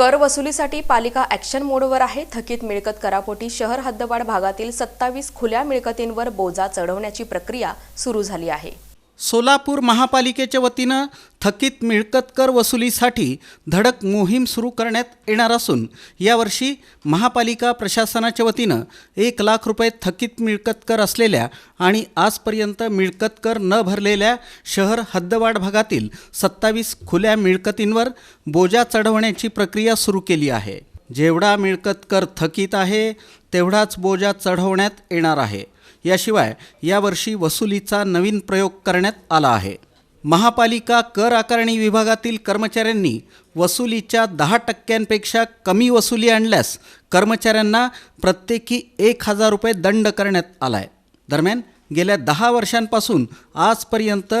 कर वसुलीसाठी पालिका ॲक्शन मोडवर आहे. थकीत मिळकत करापोटी शहर हद्दवाढ भागातील सत्तावीस खुल्या मिळकतींवर बोजा चढवण्याची प्रक्रिया सुरू झाली आहे. सोलापूर महापालिकेच्या वतीनं थकीत मिळकत कर वसुलीसाठी धडक मोहीम सुरू करण्यात येणार असून यावर्षी महापालिका प्रशासनाच्या वतीनं एक लाख रुपये थकीत मिळकत कर असलेल्या आणि आजपर्यंत मिळकत कर न भरलेल्या शहर हद्दवाढ भागातील सत्तावीस खुल्या मिळकतींवर बोजा चढवण्याची प्रक्रिया सुरू केली आहे. जेवढा मिळकत कर थकीत आहे तेवढाच बोजा चढवण्यात येणार आहे. याशिवाय यावर्षी वसुलीचा नवीन प्रयोग करण्यात आला आहे. महापालिका कर आकारणी विभागातील कर्मचाऱ्यांनी वसुलीच्या दहा टक्क्यांपेक्षा कमी वसुली आणल्यास कर्मचाऱ्यांना प्रत्येकी एक हजार रुपये दंड करण्यात आला आहे दरम्यान गेल्या दहा वर्षांपासून आजपर्यंत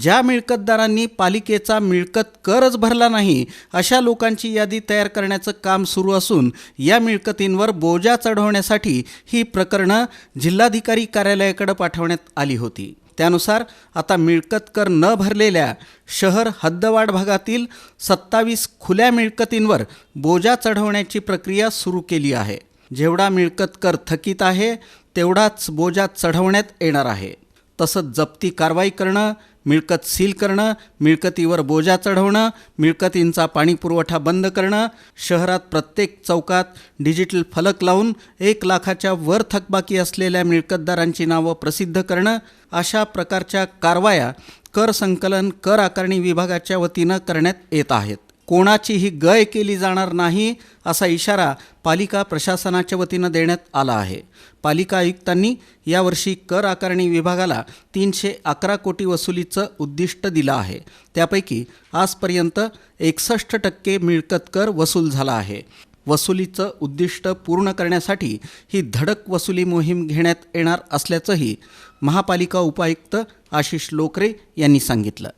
ज्या मिळकतदारांनी पालिकेचा मिळकत करच भरला नाही अशा लोकांची यादी तयार करण्याचं काम सुरू असून या मिळकतींवर बोजा चढवण्यासाठी ही प्रकरणं जिल्हाधिकारी कार्यालयाकडे पाठवण्यात आली होती. त्यानुसार आता मिळकत कर न भरलेल्या शहर हद्दवाढ भागातील सत्तावीस खुल्या मिळकतींवर बोजा चढवण्याची प्रक्रिया सुरू केली आहे. जेवढा मिळकत कर थकीत आहे तेवढाच बोजा चढवण्यात येणार आहे. तसंच जप्ती कारवाई करणं मिळकत सील करणं मिळकतीवर बोजा चढवणं मिळकतींचा पाणीपुरवठा बंद करणं शहरात प्रत्येक चौकात डिजिटल फलक लावून एक लाखाच्या वर थकबाकी असलेल्या मिळकतदारांची नावं प्रसिद्ध करणं अशा प्रकारच्या कारवाया कर संकलन कर आकारणी विभागाच्या वतीनं करण्यात येत आहेत. कोणाचीही गय केली जाणार नाही असा इशारा पालिका प्रशासनाच्या वतीनं देण्यात आला आहे. पालिका आयुक्तांनी यावर्षी कर आकारणी विभागाला तीनशे अकरा कोटी वसुलीचं उद्दिष्ट दिलं आहे. त्यापैकी आजपर्यंत एकसष्ट टक्के मिळकत कर वसूल झाला आहे. वसुलीचं उद्दिष्ट पूर्ण करण्यासाठी ही धडक वसुली मोहीम घेण्यात येणार असल्याचंही महापालिका उपायुक्त आशिष लोकरे यांनी सांगितलं.